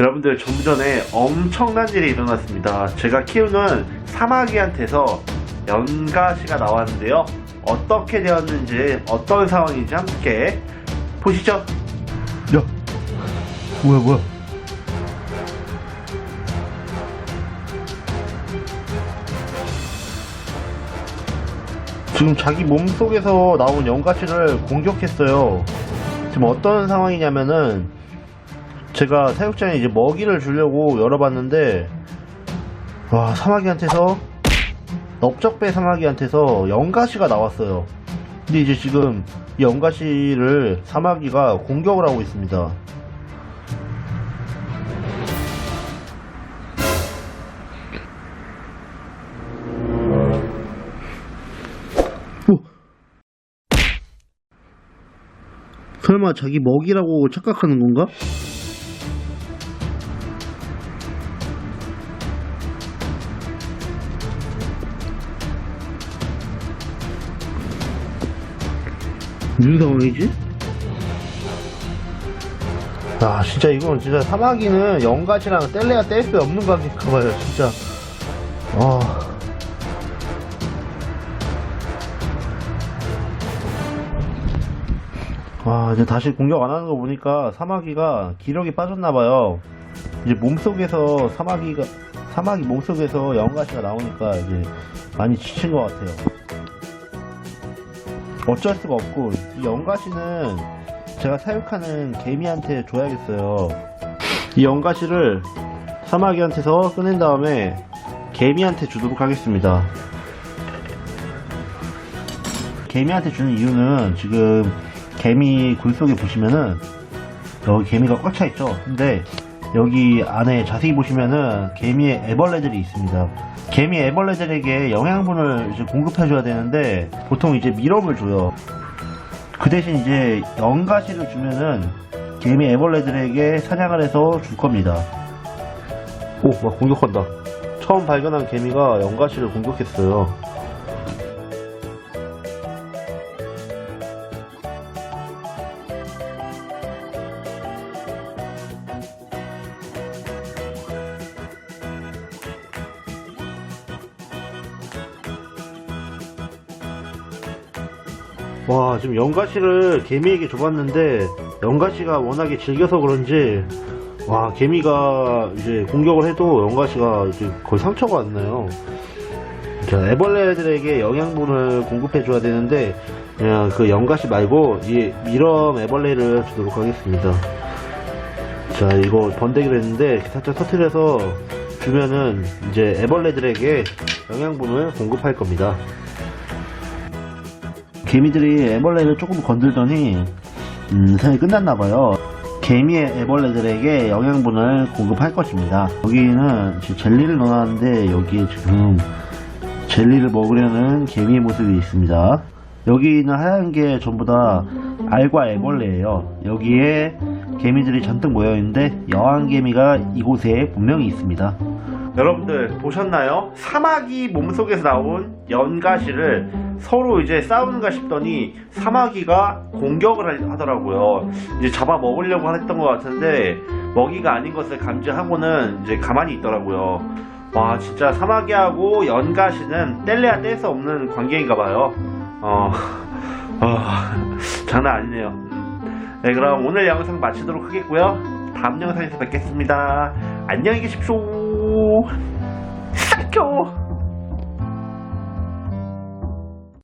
여러분들 좀 전에 엄청난 일이 일어났습니다. 제가 키우는 사마귀한테서 연가시가 나왔는데요. 어떻게 되었는지 어떤 상황인지 함께 보시죠. 야, 뭐야, 뭐야? 지금 자기 몸 속에서 나온 연가시를 공격했어요. 지금 어떤 상황이냐면은 제가 사육장에 이제 먹이를 주려고 열어봤는데 와 사마귀한테서 넓적배 사마귀한테서 연가시가 나왔어요. 근데 이제 지금 이 연가시를 사마귀가 공격을 하고 있습니다. 오! 설마 자기 먹이라고 착각하는 건가? 무슨 상황이지? 아 진짜 이건 진짜 사마귀는 연가시랑 뗄래야 뗄 수 없는 관계인가봐요 진짜. 아. 와 이제 다시 공격 안 하는 거 보니까 사마귀가 기력이 빠졌나봐요. 이제 몸속에서 사마귀가 사마귀 몸속에서 연가시가 나오니까 이제 많이 지친 것 같아요 어쩔 수가 없고 이 연가시는 제가 사육하는 개미한테 줘야겠어요 이 연가시를 사마귀한테서 꺼낸 다음에 개미한테 주도록 하겠습니다 개미한테 주는 이유는 지금 개미 굴 속에 보시면은 여기 개미가 꽉 차 있죠. 근데 여기 안에 자세히 보시면은 개미의 애벌레들이 있습니다. 개미 애벌레들에게 영양분을 이제 공급해줘야 되는데 보통 이제 미럼을 줘요. 그 대신 이제 연가시를 주면은 개미 애벌레들에게 사냥을 해서 줄 겁니다. 오, 막 공격한다. 처음 발견한 개미가 연가시를 공격했어요. 와 지금 연가시를 개미에게 줘봤는데 연가시가 워낙에 즐겨서 그런지 와 개미가 이제 공격을 해도 연가시가 이제 거의 상처가 안 나요. 자 애벌레들에게 영양분을 공급해 줘야 되는데 그냥 그 연가시 말고 이 미럼 애벌레를 주도록 하겠습니다. 자 이거 번데기를 했는데 살짝 터트려서 주면은 이제 애벌레들에게 영양분을 공급할 겁니다 개미들이 애벌레를 조금 건들더니 음, 사이 끝났나봐요. 개미의 애벌레들에게 영양분을 공급할 것입니다. 여기는 지금 젤리를 넣어놨는데 여기에 지금 젤리를 먹으려는 개미의 모습이 있습니다. 여기는 하얀 게 전부 다 알과 애벌레예요. 여기에 개미들이 잔뜩 모여있는데 여왕개미가 이곳에 분명히 있습니다. 여러분들 보셨나요? 사마귀 몸속에서 나온 연가시를 서로 이제 싸우는가 싶더니 사마귀가 공격을 하- 하더라고요. 이제 잡아 먹으려고 했던 것 같은데 먹이가 아닌 것을 감지하고는 이제 가만히 있더라고요. 와 진짜 사마귀하고 연가시는 뗄래야 뗄 수 없는 관계인가 봐요. 어, 어, 장난 아니네요. 음. 네 그럼 오늘 영상 마치도록 하겠고요. 다음 영상에서 뵙겠습니다. 안녕히 계십시오. 사켜.